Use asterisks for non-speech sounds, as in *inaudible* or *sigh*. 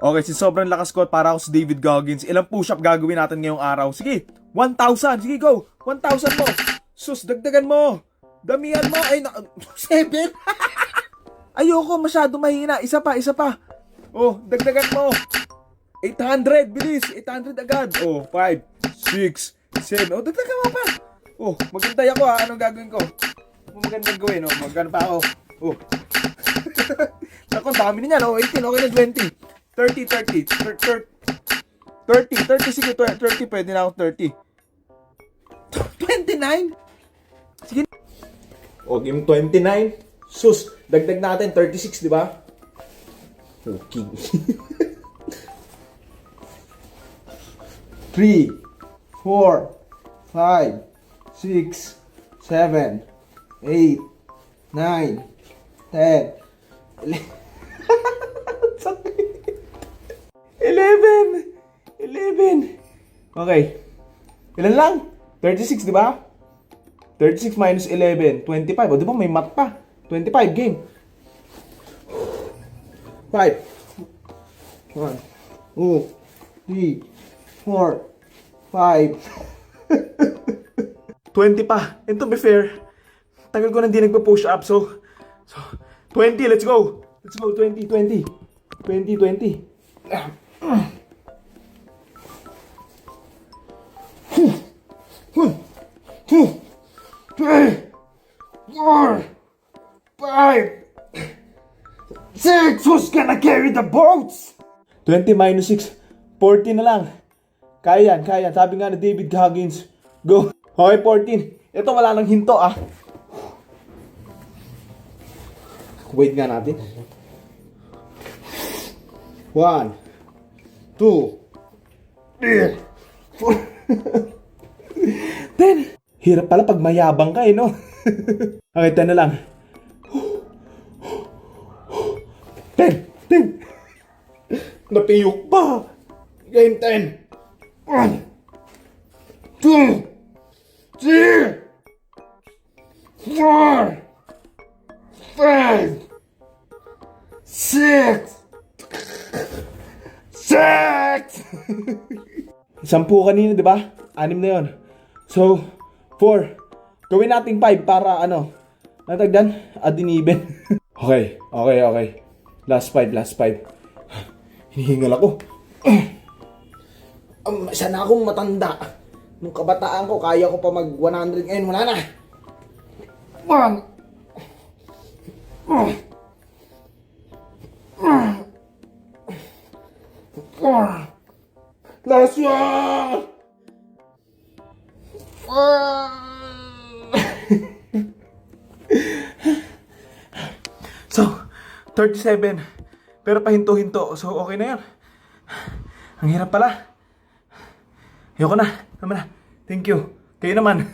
Okay, since sobrang lakas ko para ako si David Goggins, ilang push-up gagawin natin ngayong araw? Sige, 1,000. Sige, go. 1,000 mo. Sus, dagdagan mo. Damihan mo. Ay, na, *laughs* 7. *laughs* Ayoko, masyado mahina. Isa pa, isa pa. Oh, dagdagan mo. 800, bilis. 800 agad. Oh, 5, 6, 7. Oh, dagdagan mo pa. Oh, maghintay ako ha. Anong gagawin ko? Magandang gawin? Oh, magkano pa ako? Oh. *laughs* Ang dami na yan. Oh, 18. Okay na 20. 30, 30. 30, 30, 30. Sige, 30. Pwede na ako 30. 29? Sige. O, game 29. Sus, dagdag natin 36, di ba? Okay. 3, 4, 5, 6, 7, 8, 9, 10, 11, 11. Okay. Ilan lang? 36, di ba? 36 minus 11, 25. O, di ba may math pa? 25 game. 5. 1, 2, 3, 4, 5. 20 pa. And to be fair, tagal ko na hindi nagpa-push up. So, so 20, let's go. Let's go, 20, 20. 20, 20. Two, three, four, five, six. Who's gonna carry the boats? 20 minus 6, 40 na lang. Kaya yan, kaya yan. Sabi nga ni David Goggins, go. Okay, 14. Ito wala nang hinto ah. Wait nga natin. One, two, three, four. Ten. Hirap pala pag mayabang ka eh, no? *laughs* okay, ten na lang. Ten! Ten! Napiyok pa! Game ten! One! Two! Three! Four! Five! Six! Six! Sampu kanina, di ba? Anim na yon. So, four. Gawin nating five para ano, natagdan, adiniben. *laughs* okay, okay, okay. Last five, last five. Hinihingal ako. Um, sana akong matanda. Nung kabataan ko, kaya ko pa mag 100 ngayon. Wala na. One. Four. Last one. *laughs* so, 37. Pero pahinto-hinto. So, okay na yan. Ang hirap pala. Ayoko na. Tama na. Thank you. Kayo naman.